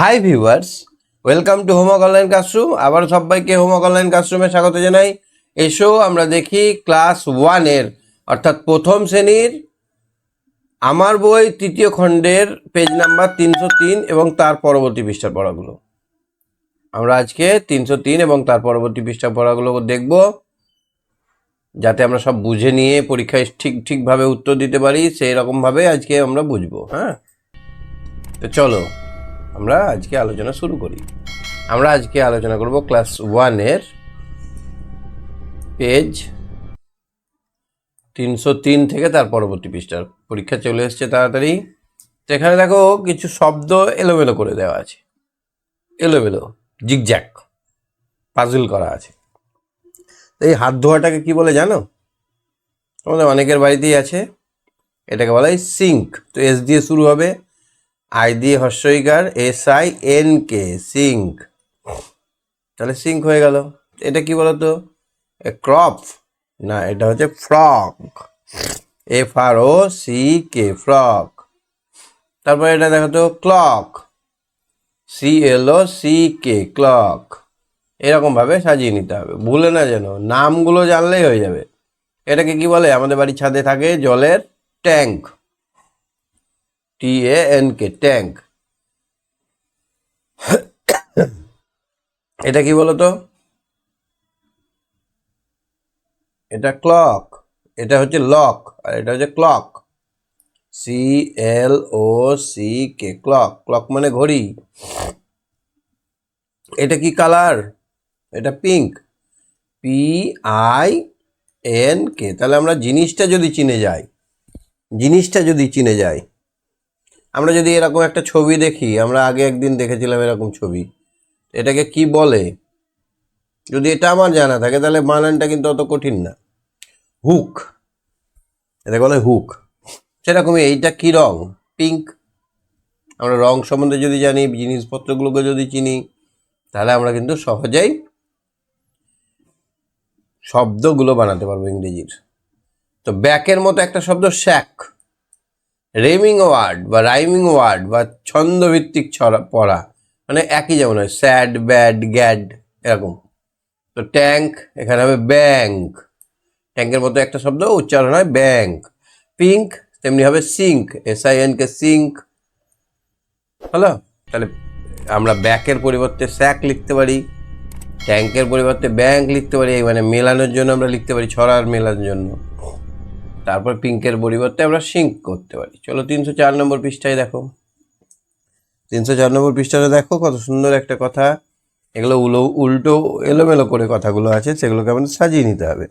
Hi viewers welcome to homework online classroom আবার সবাইকে homework online ক্লাসরুমে স্বাগত জানাই। এসো আমরা দেখি ক্লাস ওয়ানের অর্থাৎ প্রথম শ্রেণির আমার বই তৃতীয় খণ্ডের পেজ নাম্বার তিনশো তিন এবং তার পরবর্তী পৃষ্ঠার পড়াগুলো। আমরা আজকে তিনশো তিন এবং তার পরবর্তী পৃষ্ঠার পড়াগুলো দেখব, যাতে আমরা সব বুঝে নিয়ে পরীক্ষায় ঠিক, ঠিকভাবে উত্তর দিতে পারি সেই রকমভাবে আজকে আমরা বুঝব হ্যাঁ? তো চলো। আমরা আজকে আলোচনা শুরু করি। আমরা আজকে আলোচনা করব ক্লাস ওয়ানের পেজ তিনশো তিন থেকে তার পরবর্তী পৃষ্ঠার। পরীক্ষা চলে এসছে তাড়াতাড়ি। তো এখানে দেখো কিছু শব্দ এলোমেলো করে দেওয়া আছে। এলোমেলো জিগজ্যাক পাজল করা আছে। তো এই হাত ধোয়াটাকে কি বলে জানো? তোমাদের অনেকের বাড়িতেই আছে। এটাকে বলা হয় সিঙ্ক। তো এস দিয়ে শুরু হবে। আই দিয়ে হর্ষইকার S I N K sink. তাহলে সিঙ্ক হয়ে গেল। এটা কি বলতো? ক্রপ না, এটা হচ্ছে frock F R O C K frock তারপরে এটা দেখো তো, clock. C L O C K, clock. এরকমভাবে সাজিয়ে নিতে হবে। ভুলে না যেন, নামগুলো জানলেই হয়ে যাবে। এটাকে কি বলে? আমাদের বাড়ির ছাদে থাকে জলের tank. T A N K tank এটা কি বলতো? এটা ক্লক এটা হচ্ছে লক আর এটা হচ্ছে clock C L O C K clock clock মানে ঘড়ি। এটা কি কালার এটা pink P I N K তাহলে আমরা জিনিসটা যদি চিনে যাই, জিনিসটা যদি চিনে যাই আমরা যদি এরকম একটা ছবি দেখি, আমরা আগে একদিন দেখেছিলাম এরকম ছবি। এটাকে কি বলে? যদি এটা আমার জানা থাকে, তাহলে বানানটা কিন্তু অত কঠিন না। হুক। এটা বলে হুক। সেরকমই এইটা কি রং? পিঙ্ক। আমরা রং সম্বন্ধে যদি জানি, জিনিসপত্রগুলোকে যদি চিনি, তাহলে আমরা কিন্তু সহজেই শব্দগুলো বানাতে পারব ইংরেজির। তো ব্যাকের মতো একটা শব্দ, শ্যাক। রেমিং ওয়ার্ড বা রাইমিং ওয়ার্ড বা ছন্দভিত্তিক ছড়া, পড়া মানে একই যেমন হয়, স্যাড, ব্যাড, গ্যাড, এরকম। তো ট্যাঙ্ক, এখানে হবে ব্যাঙ্ক। ট্যাঙ্কের মতো একটা শব্দ, উচ্চারণ হয় ব্যাঙ্ক। পিঙ্ক, তেমনি হবে sink S I N K sink. হলো? তাহলে আমরা ব্যাকের পরিবর্তে স্যাক লিখতে পারি, ট্যাঙ্কের পরিবর্তে ব্যাংক লিখতে পারি মানে মেলানোর জন্য আমরা লিখতে পারি, ছড়ার মেলানোর জন্য। তারপর পিঙ্কের পরিবর্তে আমরা সিঙ্ক করতে পারি। চলো তিনশো চার নম্বর পৃষ্ঠায় দেখো। তিনশো চার নম্বর পৃষ্ঠাটা দেখো, কত সুন্দর একটা কথা। এগুলো উলো, উল্টো এলোমেলো করে কথাগুলো আছে, সেগুলোকে আমাদের সাজিয়ে নিতে হবে।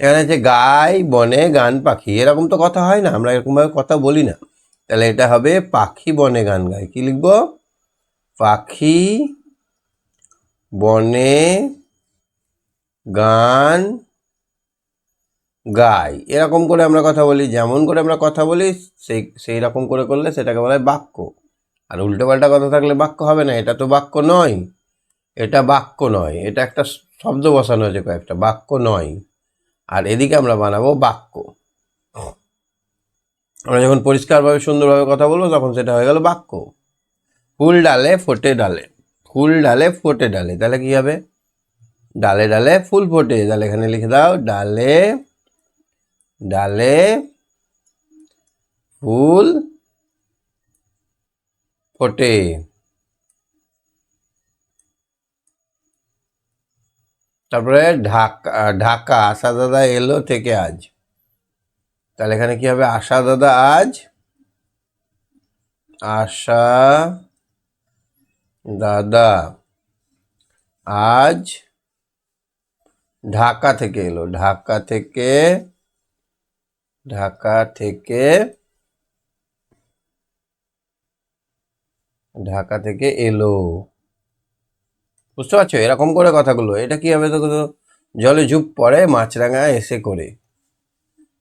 এখানে আছে, গাই, বনে, গান, পাখি। এরকম তো কথা হয় না, আমরা এরকমভাবে কথা বলি না। তাহলে এটা হবে, পাখি, বনে, গান গায় কি লিখব? পাখি, বনে, গান গাই। এরকম করে আমরা কথা বলি, যেমন করে আমরা কথা বলি, সেই সেই রকম করে করলে সেটাকে বলা হয় বাক্য। আর উল্টো পাল্টা কথা থাকলে বাক্য হবে না, এটা তো বাক্য নয়। এটা বাক্য নয়, এটা একটা শব্দ বসানো হয়েছে কয়েকটা, বাক্য নয়। আর এদিকে আমরা বানাবো বাক্য। আমরা যখন পরিষ্কারভাবে, সুন্দরভাবে কথা বলব, তখন সেটা হয়ে গেল বাক্য। ফুল ডালে ফোটে ডালে, ফুল ডালে ফোটে ডালে, তাহলে কি হবে? ডালে ডালে ফুল ফোটে, তাহলে এখানে লিখে দাও, ডালে ডালে ফুল ফোটে। তারপরে ঢাকা ঢাকা আশা দাদা এলো থেকে আজ। তাহলে এখানে কি হবে? আশা দাদা আজ আশা দাদা আজ ঢাকা থেকে এলো। ঢাকা থেকে ঢাকা থেকে ঢাকা থেকে এলো। বুঝতে পারছ? এরকম করে কথাগুলো। এটা কি হবে? তো, জলে ঝুপ পড়ে, মাছরাঙা এসে করে।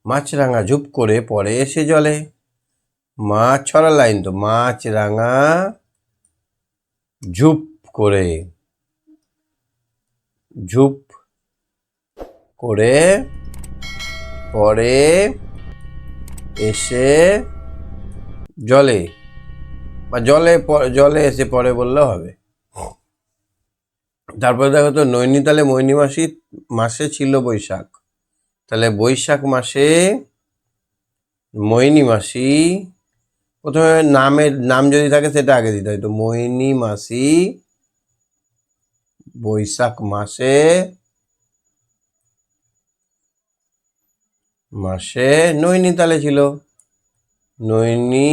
মাছরাঙা ঝুপ করে পড়ে এসে জলে। মাছ ছড়া লাইন তো মাছ রাঙা ঝুপ করে। ঝুপ করে পরে এসে জলে, বা জলে জলে এসে পরে বললেও হবে। তারপরে দেখো তো, নৈনিতালে মৈনী মাসি মাসে ছিল বৈশাখ। তাহলে বৈশাখ মাসে মৈনী মাসি প্রথমে নামের, নাম যদি থাকে সেটা আগে দিতে হয়। তো মৈনী মাসি বৈশাখ মাসে মাসে নৈনিতালে ছিল। নৈনি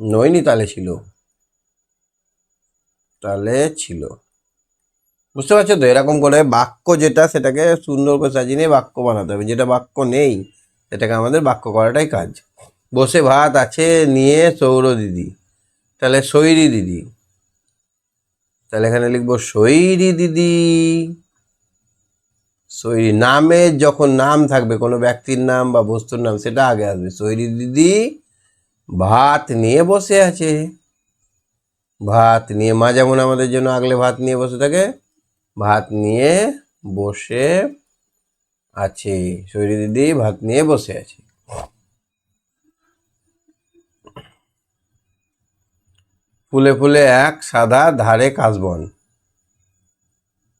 নৈনিতালে ছিল। তালে ছিল। বুঝতে পারছ তো? এরকম করে বাক্য যেটা, সেটাকে সুন্দর করে সাজিয়ে নিয়ে বাক্য বানাতে হবে। যেটা বাক্য নেই, সেটাকে আমাদের বাক্য করাটাই কাজ। বসে ভাত আছে নিয়ে সৌর দিদি। তাহলে সৈরি দিদি। তাহলে এখানে লিখব সৈরি দিদি। সৈরি নামের যখন নাম থাকবে, কোনো ব্যক্তির নাম বা বস্তুর নাম, সেটা আগে আসবে। সৈরি দিদি ভাত নিয়ে বসে আছে। ভাত নিয়ে, মা যেমন আমাদের জন্য আগলে ভাত নিয়ে বসে থাকে, ভাত নিয়ে বসে আছে। সৈরি দিদি ভাত নিয়ে বসে আছে। ফুলে ফুলে এক সাদা ধারে কাশবন।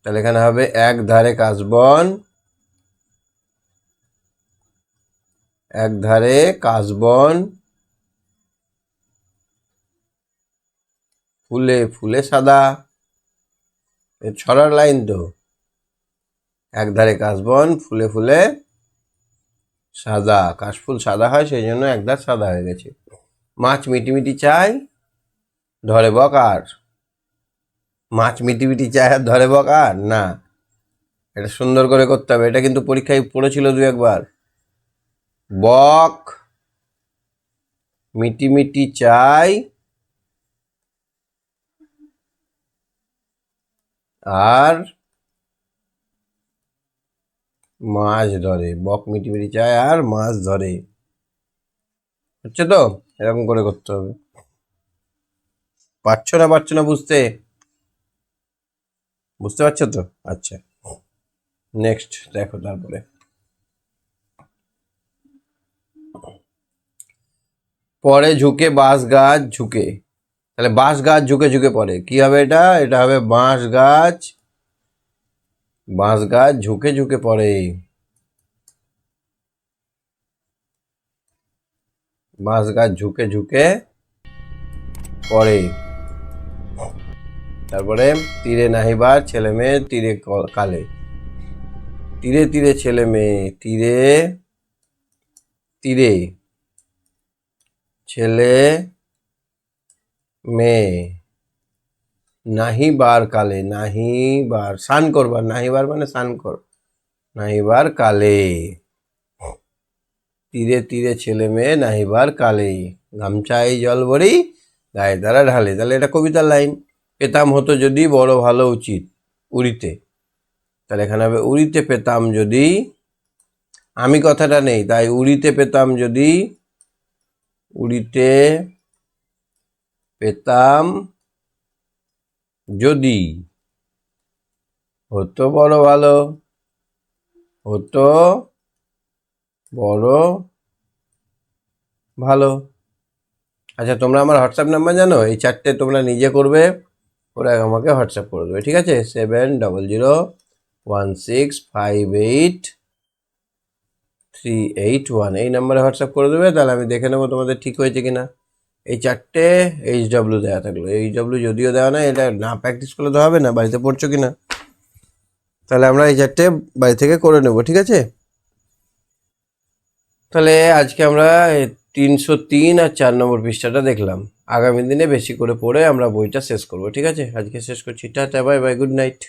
তাহলে এখানে হবে এক ধারে কাশবন এক ধারে কাশবন ফুলে ফুলে সাদা ছড়ার লাইন তো। এক ধারে কাশবন ফুলে ফুলে সাদা, কাশফুল সাদা হয়, সেই জন্য একধার সাদা হয়ে গেছে। মাছ মিটিমিটি চাই, ধরে বকার। মাছ মিটিমিটি চায় আর ধরে বকার না। এটা সুন্দর করে করতে হবে। এটা কিন্তু পরীক্ষায় পড়েছিল দু একবার। বক। মিটিমিটি চাই। আর মাছ ধরে। বক, মিটিমিটি চায় আর মাছ ধরে। হচ্ছে তো? এরকম করে করতে হবে। পারছ না পারছ না বুঝতে? বুঝতে পারছ তো? আচ্ছা। নেক্সট দেখো তারপরে। পরে ঝুঁকে বাঁশ গাছ ঝুঁকে। তাহলে বাঁশ গাছ ঝুঁকে ঝুঁকে পড়ে। কি হবে এটা? এটা হবে বাঁশ গাছ। বাঁশ গাছ ঝুঁকে ঝুঁকে পড়ে। বাঁশ গাছ ঝুঁকে ঝুঁকে পড়ে। তারপরে তীরে নাহিবার ছেলে মেয়ে, তীরে কালে। তীরে তীরে ছেলে মেয়ে, তীরে তীরে ছেলে মেয়ে। নাহিবার কালে, নাহিবার, স্নান করবার, নাহিবার মানে স্নান কর, নাহিবার কালে। তীরে তীরে ছেলে মেয়ে, নাহিবার কালে। গামছাই জল ভরি, গায়ে দ্বারা ঢালে। তাহলে এটা কবিতার লাইন। পেতাম হতো যদি বড় ভালো উচিত, উড়িতে। তাহলে এখানে হবে উড়িতে পেতাম যদি, আমি কথাটা নেই, তাই উড়িতে পেতাম যদি, উড়িতে পেতাম যদি, হতো বড় ভালো, হতো বড় ভালো। আচ্ছা তোমরা আমার হোয়াটসঅ্যাপ নাম্বার জানো? এই চারটে তোমরা নিজে করবে। ওরা আমাকে হোয়াটসঅ্যাপ করে দেবে, ঠিক আছে? Seven double zero one six five eight three eight one, এই নাম্বারে হোয়াটসঅ্যাপ করে দেবে, তাহলে আমি দেখে নেব তোমাদের ঠিক হয়েছে কিনা। এই চারটে এইচ ডাব্লিউ দেওয়া থাকল, এইচ ডাব্লিউ যদিও দেওয়া না এটা না প্র্যাকটিস করলে তো হবে না, বাড়িতে পড়ছো কি না তাহলে আমরা এই চারটে বাড়ি থেকে করে নেব, ঠিক আছে? তাহলে আজকে আমরা তিনশো তিন আর চার নম্বর পৃষ্ঠাটা দেখলাম। আগামী দিনে বেশি করে পড়ে আমরা বইটা শেষ করব, ঠিক আছে? আজকে শেষ করছি, tata, bye bye, good night.